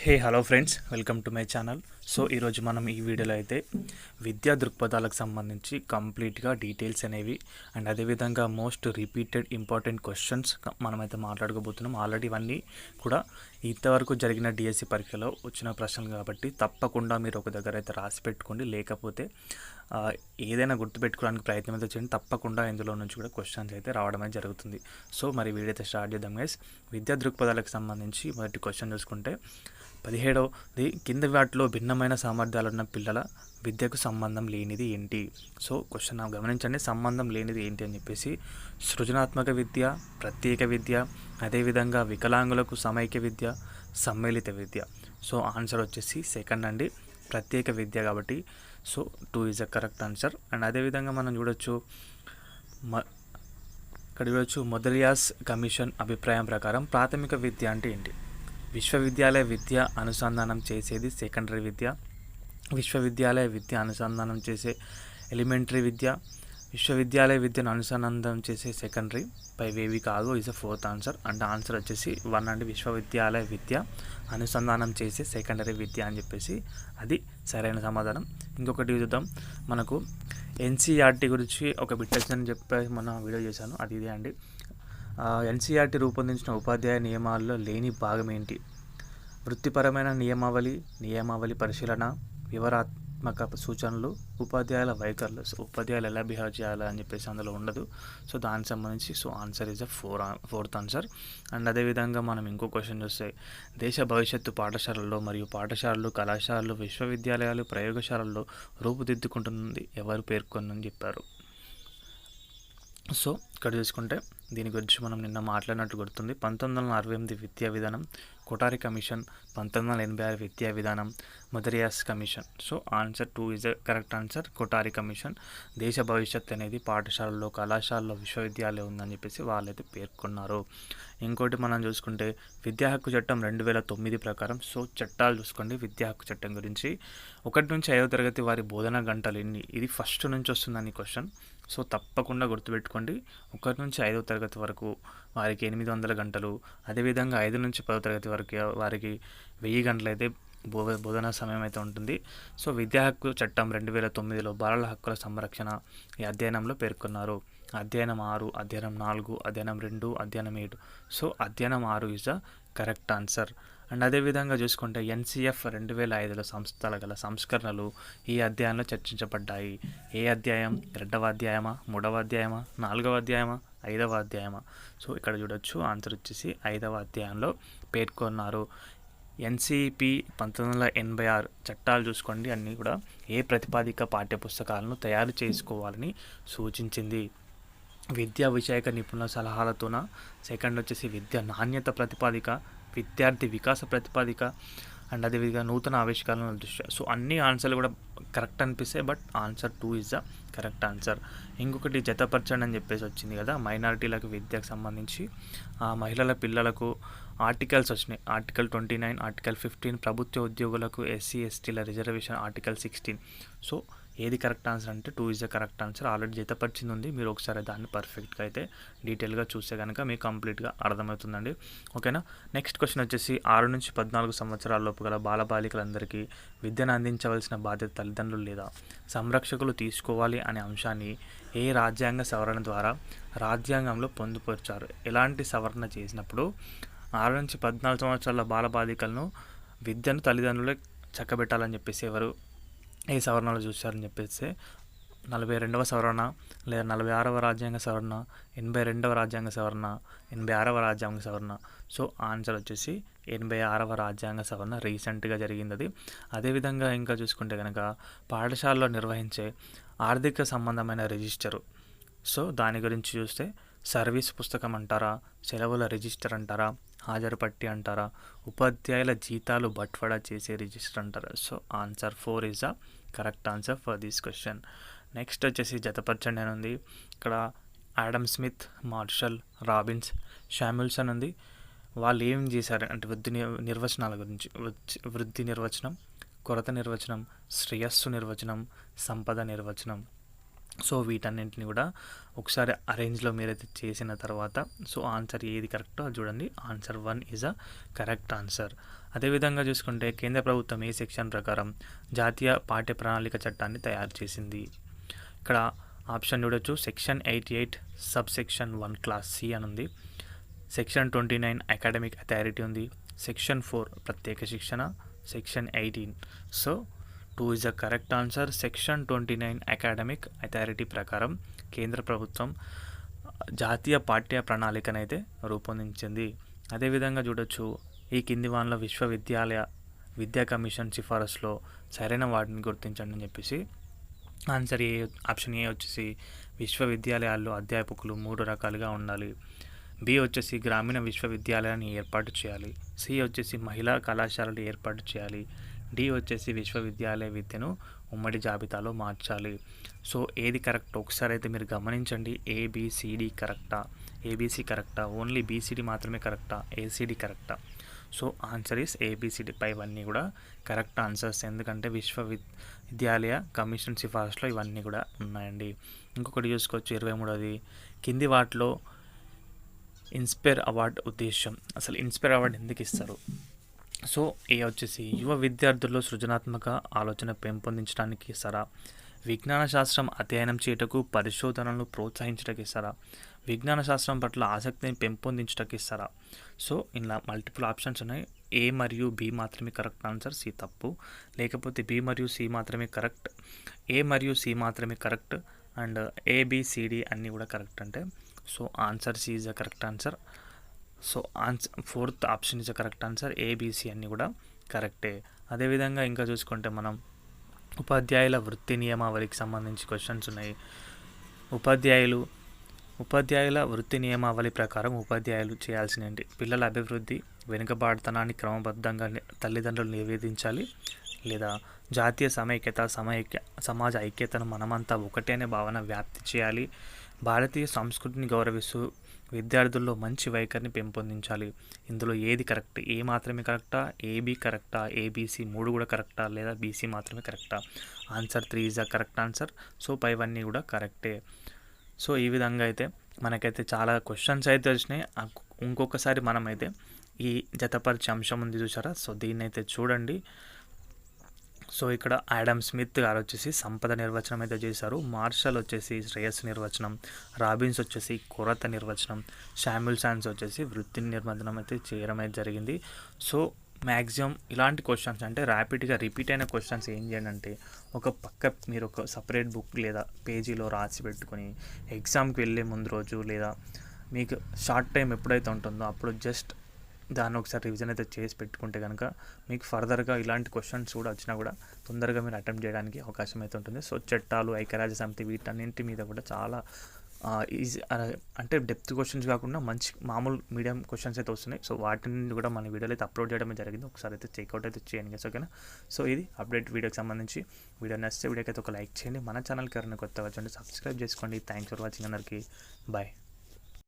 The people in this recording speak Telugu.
Hey hello friends welcome to my channel so ఈరోజు మనం ఈ వీడియోలో అయితే విద్యా దృక్పథాలకు సంబంధించి కంప్లీట్గా డీటెయిల్స్ అనేవి అండ్ అదేవిధంగా మోస్ట్ రిపీటెడ్ ఇంపార్టెంట్ క్వశ్చన్స్ మనమైతే మాట్లాడుకోబోతున్నాం. ఆల్రెడీ ఇవన్నీ కూడా ఇంతవరకు జరిగిన డిఎస్సి పరీక్షలో వచ్చిన ప్రశ్నలు కాబట్టి తప్పకుండా మీరు ఒక దగ్గర అయితే రాసి పెట్టుకోండి. లేకపోతే ఏదైనా గుర్తుపెట్టుకోవడానికి ప్రయత్నం అయితే చేయండి. తప్పకుండా ఇందులో నుంచి కూడా క్వశ్చన్స్ అయితే రావడమే జరుగుతుంది. సో మరి వీడియో అయితే స్టార్ట్ చేద్దాం గైస్ విద్యా దృక్పథాలకు సంబంధించి మొదటి క్వశ్చన్ చూసుకుంటే పదిహేడవది కింద వాటిలో భిన్నమైన సామర్థ్యాలు ఉన్న పిల్లల విద్యకు సంబంధం లేనిది ఏంటి? సో క్వశ్చన్ గమనించండి. సంబంధం లేనిది ఏంటి అని చెప్పేసి సృజనాత్మక విద్య ప్రత్యేక విద్య అదేవిధంగా వికలాంగులకు సమైక్య విద్య సమ్మిళిత విద్య. సో ఆన్సర్ వచ్చేసి సెకండ్ అండి. ప్రత్యేక విద్య కాబట్టి so two is a correct answer and అదేవిధంగా మనం చూడొచ్చు మ ఇక్కడ చూడొచ్చు మొదలియాస్ కమిషన్ అభిప్రాయం ప్రకారం ప్రాథమిక విద్య అంటే ఏంటి? విశ్వవిద్యాలయ విద్య అనుసంధానం చేసేది సెకండరీ విద్య. విశ్వవిద్యాలయ విద్య అనుసంధానం చేసే ఎలిమెంటరీ విద్య. విశ్వవిద్యాలయ విద్యను అనుసంధానం చేసే సెకండరీ. పైవేవి కాదు ఇస్ అ ఫోర్త్ ఆన్సర్ అంటే ఆన్సర్ వచ్చేసి వన్ అండ్ విశ్వవిద్యాలయ విద్య అనుసంధానం చేసే సెకండరీ విద్య అని చెప్పేసి అది సరైన సమాధానం. ఇంకొకటి చూద్దాం. మనకు ఎన్సీఆర్టీ గురించి ఒక బిట్ అని చెప్పి మన వీడియో చేశాను. అది ఇదే అండి. ఎన్సీఆర్టీ రూపొందించిన ఉపాధ్యాయ నియమాల్లో లేని భాగం ఏంటి? వృత్తిపరమైన నియమావళి నియమావళి పరిశీలన వివరాత్మక సూచనలు ఉపాధ్యాయుల వైఖరులు. సో ఉపాధ్యాయులు ఎలా బిహేవ్ చేయాలి అని చెప్పేసి అందులో ఉండదు. సో దానికి సంబంధించి so answer is a four fourth answer. And అదేవిధంగా మనం ఇంకో క్వశ్చన్ చూస్తే దేశ భవిష్యత్తు పాఠశాలల్లో మరియు పాఠశాలలు కళాశాలలు విశ్వవిద్యాలయాలు ప్రయోగశాలల్లో రూపుదిద్దుకుంటుంది ఎవరు పేర్కొందని చెప్పారు. సో ఇక్కడ చూసుకుంటే దీని గురించి మనం నిన్న మాట్లాడినట్టు గుర్తుంది. పంతొమ్మిది వందల అరవై ఎనిమిది విద్యా విధానం కొటారి కమిషన్ పంతొమ్మిది వందల ఎనభై ఆరు విద్యా విధానం Mudaliar commission. So answer two is the correct answer. Kothari commission దేశ భవిష్యత్ అనేది పాఠశాలల్లో కళాశాలలో విశ్వవిద్యాలయం ఉందని చెప్పేసి వాళ్ళైతే పేర్కొన్నారు. ఇంకోటి మనం చూసుకుంటే విద్యా హక్కు చట్టం రెండు వేల తొమ్మిది ప్రకారం సో చట్టాలు చూసుకోండి విద్యా హక్కు చట్టం గురించి. ఒకటి నుంచి ఐదో తరగతి వారి బోధన గంటలు ఎన్ని? ఇది ఫస్ట్ నుంచి వస్తుందని క్వశ్చన్ సో తప్పకుండా గుర్తుపెట్టుకోండి. ఒకటి నుంచి ఐదవ తరగతి వరకు వారికి ఎనిమిది వందల గంటలు అదేవిధంగా ఐదు నుంచి పదో తరగతి వరకు వారికి వెయ్యి గంటలు అయితే బో బోధనా సమయం అయితే ఉంటుంది. సో విద్యా హక్కు చట్టం రెండు వేల తొమ్మిదిలో బాలల హక్కుల సంరక్షణ ఈ అధ్యయనంలో పేర్కొన్నారు. అధ్యయనం ఆరు అధ్యయనం నాలుగు అధ్యయనం రెండు అధ్యయనం ఏడు. సో అధ్యయనం ఆరు is the correct answer and అదేవిధంగా చూసుకుంటే ఎన్సిఎఫ్ రెండు వేల ఐదులో సంస్థల గల సంస్కరణలు ఈ అధ్యాయంలో చర్చించబడ్డాయి. ఏ అధ్యాయం? రెండవ అధ్యాయమా? మూడవ అధ్యాయమా? నాలుగవ అధ్యాయమా? ఐదవ అధ్యాయమా? సో ఇక్కడ చూడొచ్చు. ఆన్సర్ వచ్చేసి ఐదవ అధ్యాయంలో పేర్కొన్నారు. ఎన్సిపి పంతొమ్మిది వందల ఎనభై ఆరు చట్టాలు చూసుకోండి. అన్నీ కూడా ఏ ప్రతిపాదిక పాఠ్యపుస్తకాలను తయారు చేసుకోవాలని సూచించింది. విద్యా విషయక నిపుణుల సలహాలతోన? సెకండ్ వచ్చేసి విద్య నాణ్యత ప్రతిపాదిక విద్యార్థి వికాస ప్రతిపాదిక అండ్ అదేవిధంగా నూతన ఆవిష్కరణల దృష్ట్యా. సో అన్ని ఆన్సర్లు కూడా కరెక్ట్ అనిపిస్తాయి but answer two is the correct answer. ఇంకొకటి జతపరచండి అని చెప్పేసి వచ్చింది కదా మైనారిటీలకు విద్యకు సంబంధించి. ఆ మహిళల పిల్లలకు ఆర్టికల్స్ వచ్చినాయి. Article twenty nine article fifteen ప్రభుత్వ ఉద్యోగులకు ఎస్సీ ఎస్టీల రిజర్వేషన్ ఆర్టికల్ సిక్స్టీన్. సో ఏది కరెక్ట్ ఆన్సర్ అంటే two is the correct answer. Already జతపరిచింది ఉంది. మీరు ఒకసారి దాన్ని పర్ఫెక్ట్గా అయితే డీటెయిల్గా చూస్తే కనుక మీకు కంప్లీట్గా అర్థమవుతుందండి. ఓకేనా? నెక్స్ట్ క్వశ్చన్ వచ్చేసి ఆరు నుంచి పద్నాలుగు సంవత్సరాల లోపు గల బాలబాలికలందరికీ విద్యను అందించవలసిన బాధ్యత తల్లిదండ్రులు లేదా సంరక్షకులు తీసుకోవాలి అనే అంశాన్ని ఏ రాజ్యాంగ సవరణ ద్వారా రాజ్యాంగంలో పొందుపరిచారు? ఎలాంటి సవరణ చేసినప్పుడు ఆరు నుంచి పద్నాలుగు సంవత్సరాల బాలబాలికలను విద్యను తల్లిదండ్రులే చక్కబెట్టాలని చెప్పేసి ఎవరు ఏ సవరణలు చూశారని చెప్పేసి నలభై రెండవ సవరణ లేదా నలభై ఆరవ రాజ్యాంగ సవరణ ఎనభై రెండవ రాజ్యాంగ సవరణ ఎనభై ఆరవ రాజ్యాంగ సవరణ. సో ఆన్సర్ వచ్చేసి ఎనభై ఆరవ రాజ్యాంగ సవరణ రీసెంట్గా జరిగింది అది అదేవిధంగా ఇంకా చూసుకుంటే కనుక పాఠశాలలో నిర్వహించే ఆర్థిక సంబంధమైన రిజిస్టరు. సో దాని గురించి చూస్తే సర్వీస్ పుస్తకం అంటారా సెలవుల రిజిస్టర్ అంటారా హాజరు పట్టి అంటారా ఉపాధ్యాయుల జీతాలు బట్వాడా చేసే రిజిస్టర్ అంటారా? So answer four is the correct answer for this question. Next వచ్చేసి జతపర్చండి అని ఉంది. ఇక్కడ Adam Smith Marshall Robbins Samuelson ఉంది. వాళ్ళు ఏం చేశారు? అంటే వృద్ధి ని- నిర్వచనాల గురించి వృద్ధి నిర్వచనం కొరత నిర్వచనం శ్రేయస్సు నిర్వచనం సంపద నిర్వచనం. సో వీటన్నింటిని కూడా ఒకసారి అరేంజ్లో మీరైతే చేసిన తర్వాత సో ఆన్సర్ ఏది కరెక్టో అది చూడండి. Answer one is a correct answer. అదేవిధంగా చూసుకుంటే కేంద్ర ప్రభుత్వం ఏ సెక్షన్ ప్రకారం జాతీయ పాఠ్య ప్రణాళిక చట్టాన్ని తయారు చేసింది? ఇక్కడ ఆప్షన్ చూడొచ్చు. Section eighty eight sub section one clause C అని ఉంది section twenty nine academic authority ఉంది. సెక్షన్ ఫోర్ ప్రత్యేక శిక్షణ. Section eighteen. So two is the correct answer section twenty nine academic authority ప్రకారం కేంద్ర ప్రభుత్వం uh, జాతీయ పాఠ్య ప్రణాళికనైతే రూపొందించింది. అదేవిధంగా చూడొచ్చు ఈ కింది వాన్ల విశ్వవిద్యాలయ విద్యా కమిషన్ సిఫారసులో సరైన వాటిని గుర్తించండి అని చెప్పేసి ఆన్సర్ ఏ ఆప్షన్ ఏ వచ్చేసి విశ్వవిద్యాలయాల్లో అధ్యాపకులు మూడు రకాలుగా ఉండాలి. బి వచ్చేసి గ్రామీణ విశ్వవిద్యాలయాన్ని ఏర్పాటు చేయాలి. సి వచ్చేసి మహిళా కళాశాలలు ఏర్పాటు చేయాలి. డి వచ్చేసి విశ్వవిద్యాలయ విద్యను ఉమ్మడి జాబితాలో మార్చాలి. సో ఏది కరెక్ట్? ఒకసారి అయితే మీరు గమనించండి. ఏబిసిడి కరెక్టా? ఏబిసి కరెక్టా? ఓన్లీ బీసీడీ మాత్రమే కరెక్టా? ఏసీడీ కరెక్టా? సో ఆన్సర్ ఈస్ ఏబిసిడి ఇవన్నీ కూడా కరెక్ట్ ఆన్సర్స్. ఎందుకంటే విశ్వవిద్యాలయ కమిషన్ సిఫార్సులో ఇవన్నీ కూడా ఉన్నాయండి. ఇంకొకటి చూసుకోవచ్చు. ఇరవై మూడోది. కింది వాటిలో ఇన్స్పైర్ అవార్డ్ ఉద్దేశం అసలు ఇన్స్పైర్ అవార్డు ఎందుకు ఇస్తారు? సో ఏ వచ్చేసి యువ విద్యార్థుల్లో సృజనాత్మక ఆలోచన పెంపొందించడానికి ఇస్తారా విజ్ఞాన శాస్త్రం అధ్యయనం చేయటకు పరిశోధనలను ప్రోత్సహించడానికి ఇస్తారా విజ్ఞాన శాస్త్రం పట్ల ఆసక్తిని పెంపొందించడానికి ఇస్తారా సో ఇలా మల్టిపుల్ ఆప్షన్స్ ఉన్నాయి. ఏ మరియు బి మాత్రమే కరెక్ట్ ఆన్సర్ సి తప్పు. లేకపోతే బి మరియు సి మాత్రమే కరెక్ట్ ఏ మరియు సి మాత్రమే కరెక్ట్ అండ్ ఏబిసిడి అన్నీ కూడా కరెక్ట్ అంటే. So answer C is the correct answer so answer fourth option is correct answer ABC అన్నీ కూడా కరెక్టే అదేవిధంగా ఇంకా చూసుకుంటే మనం ఉపాధ్యాయుల వృత్తి నియమావళికి సంబంధించి క్వశ్చన్స్ ఉన్నాయి. ఉపాధ్యాయులు ఉపాధ్యాయుల వృత్తి నియమావళి ప్రకారం ఉపాధ్యాయులు చేయాల్సినవి పిల్లల అభివృద్ధి వెనుకబాటుతనాన్ని క్రమబద్ధంగా తల్లిదండ్రులు నివేదించాలి. లేదా జాతీయ సమైక్యత సమైక్య సమాజ ఐక్యతను మనమంతా ఒకటే అనే భావన వ్యాప్తి చేయాలి. భారతీయ సంస్కృతిని గౌరవిస్తూ విద్యార్థుల్లో మంచి వైఖరిని పెంపొందించాలి. ఇందులో ఏది కరెక్ట్? ఏ మాత్రమే కరెక్టా? ఏబి కరెక్టా? ఏబిసి మూడు కూడా కరెక్టా? లేదా బీసీ మాత్రమే కరెక్టా? Answer three is the correct answer. So పైవన్నీ కూడా కరెక్టే. సో ఈ విధంగా అయితే మనకైతే చాలా క్వశ్చన్స్ అయితే వచ్చినాయి. ఇంకొకసారి మనమైతే ఈ జతపరిచే అంశం ఉంది చూసారా? సో దీన్ని అయితే చూడండి. సో ఇక్కడ యాడమ్ స్మిత్ గారు వచ్చేసి సంపద నిర్వచనం అయితే చేశారు. మార్షల్ వచ్చేసి శ్రేయస్ నిర్వచనం రాబిన్స్ వచ్చేసి కొరత నిర్వచనం శామ్యుల్ సాన్స్ వచ్చేసి వృత్తి నిర్వచనం అయితే చేయడం అయితే జరిగింది. సో మ్యాక్సిమం ఇలాంటి క్వశ్చన్స్ అంటే ర్యాపిడ్గా రిపీట్ అయిన క్వశ్చన్స్ ఏం చేయండి అంటే ఒక పక్క మీరు ఒక సపరేట్ బుక్ లేదా పేజీలో రాసి పెట్టుకొని ఎగ్జామ్కి వెళ్ళే ముందు రోజు లేదా మీకు షార్ట్ టైం ఎప్పుడైతే ఉంటుందో అప్పుడు జస్ట్ దాన్ని ఒకసారి రివిజన్ అయితే చేసి పెట్టుకుంటే కనుక మీకు ఫర్దర్గా ఇలాంటి క్వశ్చన్స్ కూడా వచ్చినా కూడా తొందరగా మీరు అటెంప్ట్ చేయడానికి అవకాశం అయితే ఉంటుంది. సో చట్టాలు ఐక్యరాజ్య సమితి వీటన్నింటి మీద కూడా చాలా ఈజీ అంటే డెప్త్ క్వశ్చన్స్ కాకుండా మంచి మామూలు మీడియం క్వశ్చన్స్ అయితే వస్తున్నాయి. సో వాటిని కూడా మన వీడియోలో అయితే అప్లోడ్ చేయడం జరిగింది. ఒకసారి అయితే చెక్అవుట్ అయితే చేయండి guys, ఓకేనా సో ఇది అప్డేట్ వీడియోకి సంబంధించి. వీడియో నచ్చితే వీడియోకి అయితే ఒక లైక్ చేయండి. మన ఛానల్కి ఎవరైనా కొత్తగా వచ్చండి సబ్స్క్రైబ్ చేసుకోండి. థ్యాంక్స్ ఫర్ వాచింగ్ అందరికీ. బాయ్